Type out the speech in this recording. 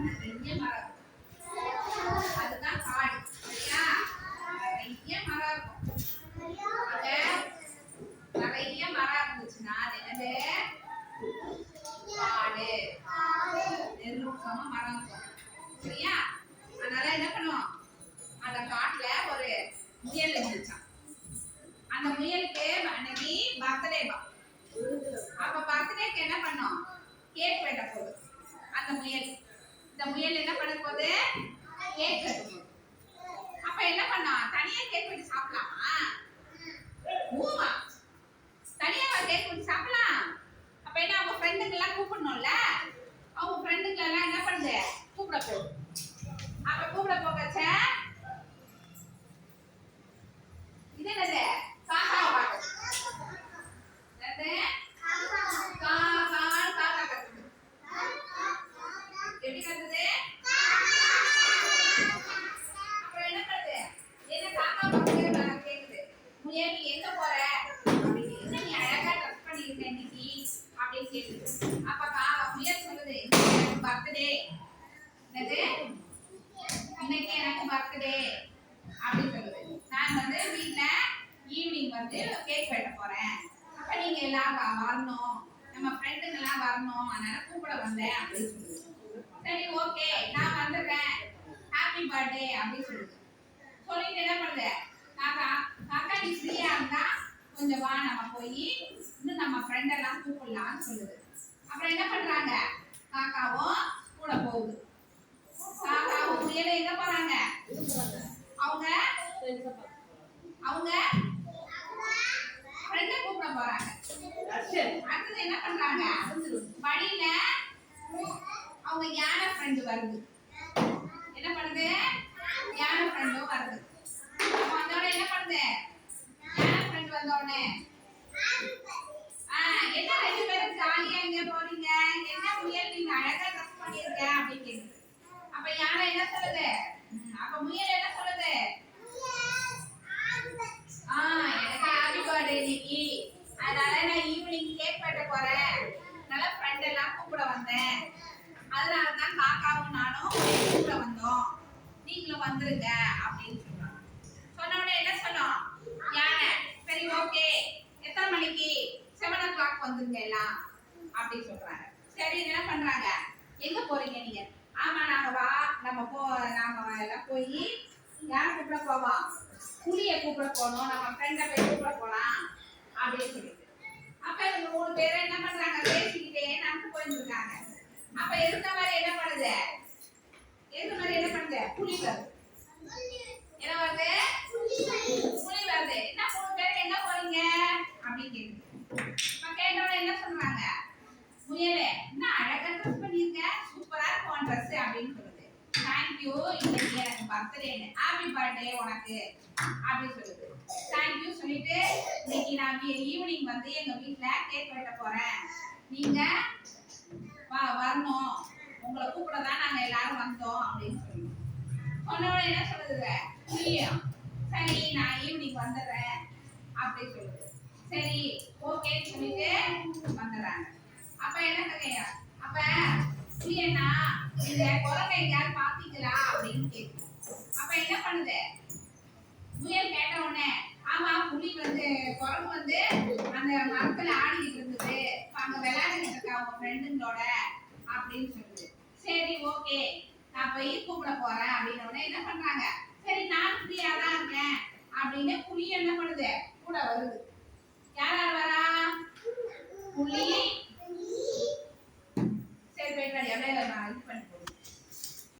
நிறைய மரம் அதுதான் காடு சரியா நிறைய மரம் இருக்கும் அங்க நிறைய மரம் இருந்துச்சுன்னா அது என்னது காடு நெருக்கமா மரம் இருக்கும் சரியா அதனால என்ன பண்ணுவோம் அந்த காட்டுல ஒரு முயல் இருந்துச்சான் அந்த முயலுக்கு அன்னைக்கு பர்த்டேவா அப்ப பர்த்டேக்கு என்ன பண்ணோம் கேக் வெட்ட போகுது அந்த முயல். இந்த முயல் என்ன பண்ண போகுது? கேக் அப்ப என்ன பண்ணா? தனியா கேக் வெட்டி சாப்பிடலாமா? ஊமா தனியாவா கேக் வெட்டி சாப்பிடலாம் அப்ப என்ன அவங்க ஃப்ரெண்டுங்க எல்லாம் கூப்பிடணும்ல அவங்க ஃப்ரெண்டுங்க எல்லாம் என்ன பண்ணுது கூப்பிட போகுது அப்ப கூப்பிட போகச்ச இது என்னது காக்காவை பார்க்குது என்னது கா கான்னு காக்கா கத்துது எப்படி கத்துது அப்புறம் என்ன பண்ணுது என்ன காக்கா பார்க்குது நான் கேக்குது முயல் நீ எங்க போற அப்படின்னு என்ன நீ அழகா ட்ரெஸ் பண்ணியிருக்க அப்படின்னு கேக்குது அப்ப கா முயல் சொல்லுது எனக்கு பர்த்டே என்னது? இன்னைக்கு எனக்கு பர்த்டே அப்படின்னு சொல்லுது நான் வந்து வீட்ல ஈவினிங் வந்து கேக் வெட்ட போறேன். அப்ப நீங்க எல்லாம் வ- வரணும். நம்ம ஃப்ரெண்டுங்க எல்லாம் வரணும். அதனால கூப்பிட வந்தேன் அப்படின்னு சொல்லுது சரி ஓகே நான் வந்துடுறேன். ஹாப்பி பர்த்டே அப்படின்னு சொல்லுது சொல்லிட்டு என்ன பண்ணுது? காக்கா காக்கா நீ ஃப்ரீயா இருந்தா கொஞ்சம் வா நம்ம போய் இன்னும் நம்ம ஃப்ரெண்ட் எல்லாம் கூப்பிடலாம்னு சொல்லுது. அப்புறம் என்ன பண்றாங்க? காக்காவும் கூட போகுது. காக்காவும் முயல எங்க போறாங்க? அவங்க? அவங்க? ஃப்ரெண்ட கூப்பிட போறாங்க? அடுத்தது என்ன பண்றாங்க? வழியில அவங்க யானை ஃப்ரெண்டு வருது. என்ன பண்ணுது? யானை ஃப்ரெண்டும் வருது. வந்தோட என்ன பண்ணுது? யானை ஃப்ரெண்ட் வந்தோடனே என்ன எங்க போறீங்க என்ன முயல் நீங்க அழகா ட்ரெஸ் பண்ணிருக்க அப்படின்னு கேக்குது. அப்ப யானை என்ன சொல்லுது? அப்ப முயல் என்ன சொல்லுது? ஆ எனக்கு ஹாப்பி பர்த்டே இன்னைக்கு. அதனால நான் ஈவினிங் கேக் வெட்ட போறேன். நல்ல ஃப்ரெண்ட் எல்லாம் கூப்பிட வந்தேன். அதனால தான் காக்காவும் நானும் உங்களை கூப்பிட வந்தோம். நீங்களும் வந்துருங்க அப்படின்னு சொன்னாங்க. சொன்ன உடனே என்ன சொன்னோம்? யானை. சரி ஓகே எத்தனை மணிக்கு? செவன் ஓ கிளாக் வந்துருங்க எல்லாம். அப்படின்னு சொல்றாங்க. சரி என்ன பண்றாங்க? எங்க போறீங்க நீங்க? ஆமா நாங்க வா நம்ம போ நாம எல்லாம் போய் யாரை கூப்பிட போவோம் புளிய கூப்பிட போகணும் நம்ம ஃப்ரெண்டை போய் கூப்பிட போலாம் அப்படின்னு சொல்லிட்டு. அப்ப இவங்க மூணு பேரும் என்ன பண்றாங்க? பேசிக்கிட்டே நடந்து போயிருந்துருக்காங்க இருக்காங்க அப்ப இருந்த மாதிரி என்ன பண்ணுது? இருந்த மாதிரி என்ன பண்ணுது? புலி வருது என்ன வருது புலி வருது என்ன மூணு பேர் எங்க போறீங்க அப்படின்னு கேக்குது அப்ப கேட்டோட என்ன சொல்றாங்க முயலே என்ன அழகா ட்ரெஸ் பண்ணிருக்க சூப்பரா இருக்கும் ட்ரெஸ் அப்படின்னு சொல்லுது தேங்க்யூ இன்னைக்கு எனக்கு பர்த்டேன்னு ஹாப்பி பர்த்டே உனக்கு. அப்படின்னு சொல்லுது. தேங்க்யூ சொல்லிட்டு இன்னைக்கு நான் ஈவினிங் வந்து எங்க வீட்டுல கேக் வெட்ட போறேன். நீங்க வா வரணும். உங்களை கூப்பிட தான் நாங்க எல்லாரும் வந்தோம் அப்படின்னு சொல்லி. உன்னோட என்ன சொல்லுது? புரியும். சரி நான் ஈவினிங் வந்துடுறேன் அப்படின்னு சொல்லுது. சரி ஓகேன்னு சொல்லிட்டு வந்துடுறாங்க. அப்ப என்ன கதையா அப்ப புரியண்ணா இந்த குழந்தை எங்கேயாவது பாத்தீங்களா அப்படின்னு கேட்கும். அப்ப என்ன பண்ணுது? முயல் கேட்ட உடனே ஆமா புலி வந்து குரங்கு வந்து அந்த மரத்துல ஆடிக்கிட்டு இருந்தது. அங்க விளையாடிட்டு இருக்கா அவங்க ஃப்ரெண்டுங்களோட அப்படின்னு சொல்லுது. சரி ஓகே நான் போய் கூப்பிட போறேன் அப்படின்னு உடனே என்ன பண்றாங்க? சரி நான் ஃப்ரீயா தான் இருக்கேன் அப்படின்னு புலி என்ன பண்ணுது? கூட வருது. யார் யார் வரா? புலி.